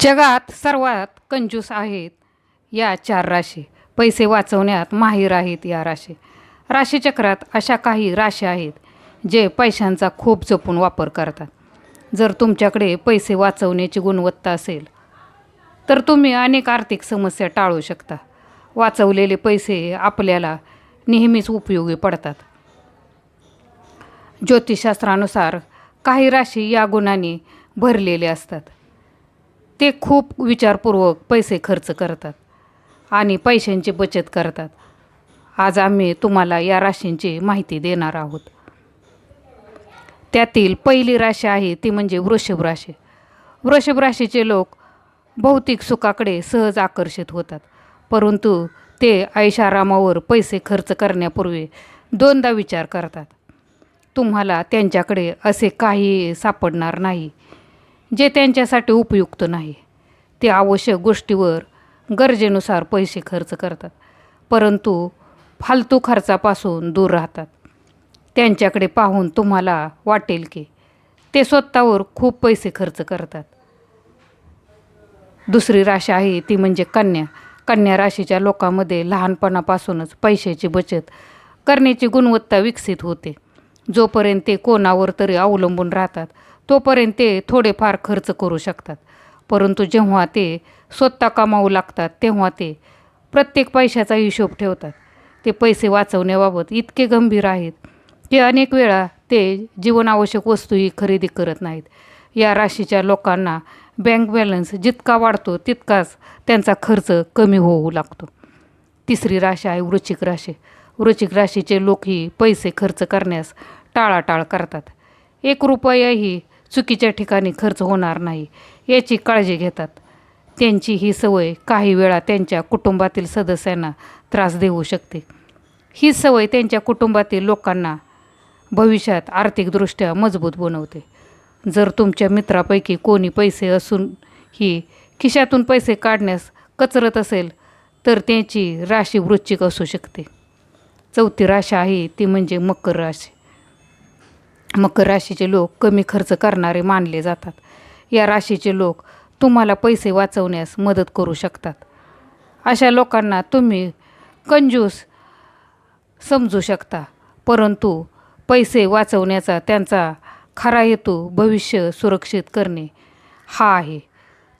जगात सर्वात कंजूस आहेत या चार राशी. पैसे वाचवण्यात माहीर आहेत या राशी. राशीचक्रात अशा काही राशी आहेत जे पैशांचा खूप जपून वापर करतात. जर तुमच्याकडे पैसे वाचवण्याची गुणवत्ता असेल तर तुम्ही अनेक आर्थिक समस्या टाळू शकता. वाचवलेले पैसे आपल्याला नेहमीच उपयोगी पडतात. ज्योतिषशास्त्रानुसार काही राशी या गुणांनी भरलेले असतात. ते खूप विचारपूर्वक पैसे खर्च करतात आणि पैशांची बचत करतात. आज आम्ही तुम्हाला या राशींची माहिती देणार आहोत. त्यातील पहिली राशी आहे ती म्हणजे वृषभ राशी. वृषभ राशीचे लोक भौतिक सुखाकडे सहज आकर्षित होतात परंतु ते ऐशारामावर पैसे खर्च करण्यापूर्वी दोनदा विचार करतात. तुम्हाला त्यांच्याकडे असे काही सापडणार नाही. जे त्यांच्यासाठी उपयुक्त नाही. ते आवश्यक गोष्टीवर गरजेनुसार पैसे खर्च करतात. परंतु फालतू खर्चापासून दूर राहतात. त्यांच्याकडे पाहून तुम्हाला वाटेल की ते स्वतःवर खूप पैसे खर्च करतात. दुसरी राशी आहे ती म्हणजे कन्या. कन्या राशीच्या लोकांमध्ये लहानपणापासूनच पैशाची बचत करण्याची गुणवत्ता विकसित होते. जोपर्यंत ते कोणावर तरी अवलंबून राहतात तोपर्यंत ते थोडेफार खर्च करू शकतात. परंतु जेव्हा ते स्वतः कमावू लागतात तेव्हा ते प्रत्येक पैशाचा हिशोब ठेवतात. ते पैसे वाचवण्याबाबत इतके गंभीर आहेत की अनेक वेळा ते जीवनावश्यक वस्तूही खरेदी करत नाहीत. या राशीच्या लोकांना बँक बॅलन्स जितका वाढतो तितकाच त्यांचा खर्च कमी होऊ लागतो. तिसरी राशी आहे वृश्चिक राशी. वृश्चिक राशीचे लोकही पैसे खर्च करण्यास टाळाटाळ करतात. एक रुपयाही चुकीच्या ठिकाणी खर्च होणार नाही. याची काळजी घेतात. त्यांची ही सवय काही वेळा त्यांच्या कुटुंबातील सदस्यांना त्रास देऊ शकते. ही सवय त्यांच्या कुटुंबातील लोकांना भविष्यात आर्थिकदृष्ट्या मजबूत बनवते. जर तुमच्या मित्रापैकी कोणी पैसे असून ही खिशातून पैसे काढण्यास कचरत असेल तर त्यांची राशी वृश्चिक असू शकते. चौथी राशी आहे ती म्हणजे मकर राशी. मकर राशीचे लोक कमी खर्च करणारे मानले जातात. या राशीचे लोक तुम्हाला पैसे वाचवण्यास मदत करू शकतात. अशा लोकांना तुम्ही कंजूस समजू शकता परंतु पैसे वाचवण्याचा त्यांचा खरा हेतू भविष्य सुरक्षित करणे हा आहे.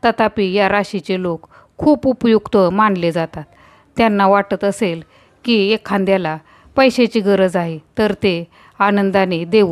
तथापि या राशीचे लोक खूप उपयुक्त मानले जातात. त्यांना वाटत असेल की एखाद्याला पैशाची गरज आहे तर ते आनंदाने देऊ